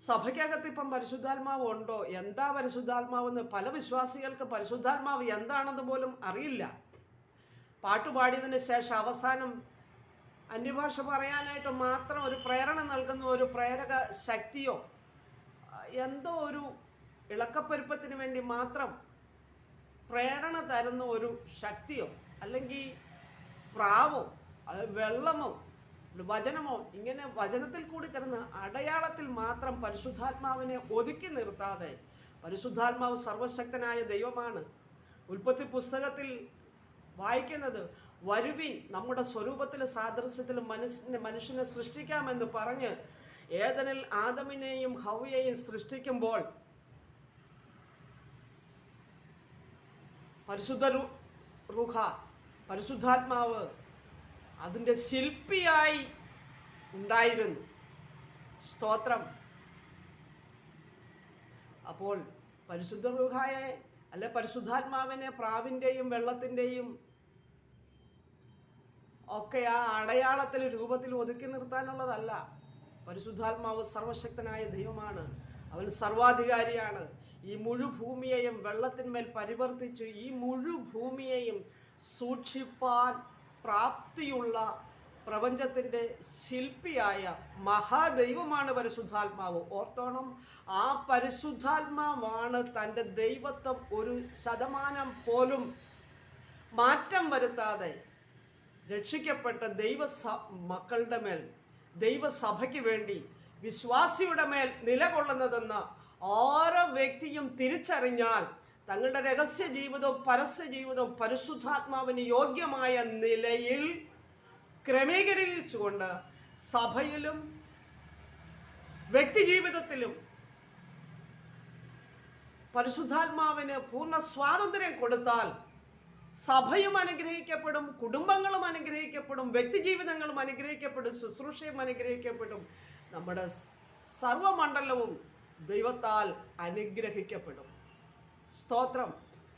സഭയ്ക്കകത്ത് ഇപ്പം പരിശുദ്ധാത്മാവ് ഉണ്ടോ? എന്താ പരിശുദ്ധാത്മാവെന്ന് പല വിശ്വാസികൾക്ക് പരിശുദ്ധാത്മാവ് എന്താണെന്ന് പോലും അറിയില്ല. പാട്ടുപാടിയതിന് ശേഷം അവസാനം അന്യഭാഷ പറയാനായിട്ട് മാത്രം ഒരു പ്രേരണ നൽകുന്ന ഒരു പ്രേരക ശക്തിയോ എന്തോ ഒരു ഇളക്കപ്പെരുപ്പത്തിന് വേണ്ടി മാത്രം പ്രേരണ തരുന്ന ഒരു ശക്തിയോ അല്ലെങ്കിൽ പ്രാവോ അത് വെള്ളമോ വചനമോ ഇങ്ങനെ വചനത്തിൽ കൂടി തരുന്ന അടയാളത്തിൽ മാത്രം പരിശുദ്ധാത്മാവിനെ ഒതുക്കി നിർത്താതെ പരിശുദ്ധാത്മാവ് സർവശക്തനായ ദൈവമാണ്. ഉൽപ്പത്തി പുസ്തകത്തിൽ വായിക്കുന്നത് വരുവിൻ നമ്മുടെ സ്വരൂപത്തിലും സാദൃശ്യത്തിലും മനുഷ്യനെ മനുഷ്യനെ സൃഷ്ടിക്കാമെന്ന് പറഞ്ഞ് ഏതനിൽ ആദമിനെയും ഹവയെയും സൃഷ്ടിക്കുമ്പോൾ പരിശുദ്ധ റുഹ പരിശുദ്ധാത്മാവ് അതിന്റെ ശില്പിയായി ഉണ്ടായിരുന്നു. സ്തോത്രം. അപ്പോൾ പരിശുദ്ധ റുഹായെ അല്ലെ പരിശുദ്ധാത്മാവിനെ പ്രാവിന്റെയും വെള്ളത്തിന്റെയും ഒക്കെ ആ അടയാളത്തിൽ രൂപത്തിൽ ഒതുക്കി നിർത്താനുള്ളതല്ല. പരിശുദ്ധാത്മാവ് സർവശക്തനായ ദൈവമാണ്. അവൻ സർവാധികാരിയാണ്. ഈ മുഴുഭൂമിയെയും വെള്ളത്തിന്മേൽ പരിവർത്തിച്ച് ഈ മുഴുഭൂമിയെയും സൂക്ഷിപ്പാൻ പ്രാപ്തിയുള്ള പ്രപഞ്ചത്തിന്റെ ശില്പിയായ മഹാദൈവമാണ് പരിശുദ്ധാത്മാവ്. ഓർത്തോണം ആ പരിശുദ്ധാത്മാവാണ് തന്റെ ദൈവത്വം ഒരു ശതമാനം പോലും മാറ്റം വരുത്താതെ രക്ഷിക്കപ്പെട്ട ദൈവ മക്കളുടെ മേൽ ദൈവസഭയ്ക്ക് വേണ്ടി വിശ്വാസിയുടെ മേൽ നിലകൊള്ളുന്നതെന്ന് ഓരോ വ്യക്തിയും തിരിച്ചറിഞ്ഞാൽ തങ്ങളുടെ രഹസ്യ ജീവിതവും പരസ്യ ജീവിതവും പരിശുദ്ധാത്മാവിന് യോഗ്യമായ നിലയിൽ ക്രമീകരിച്ചുകൊണ്ട് സഭയിലും വ്യക്തി വ്യക്തിജീവിതത്തിലും പരിശുദ്ധാത്മാവിന് പൂർണ സ്വാതന്ത്ര്യം കൊടുത്താൽ സഭയും അനുഗ്രഹിക്കപ്പെടും കുടുംബങ്ങളും അനുഗ്രഹിക്കപ്പെടും വ്യക്തിജീവിതങ്ങളും അനുഗ്രഹിക്കപ്പെടും ശുശ്രൂഷയും അനുഗ്രഹിക്കപ്പെടും. നമ്മുടെ സർവമണ്ഡലവും ദൈവത്താൽ അനുഗ്രഹിക്കപ്പെടും. സ്തോത്രം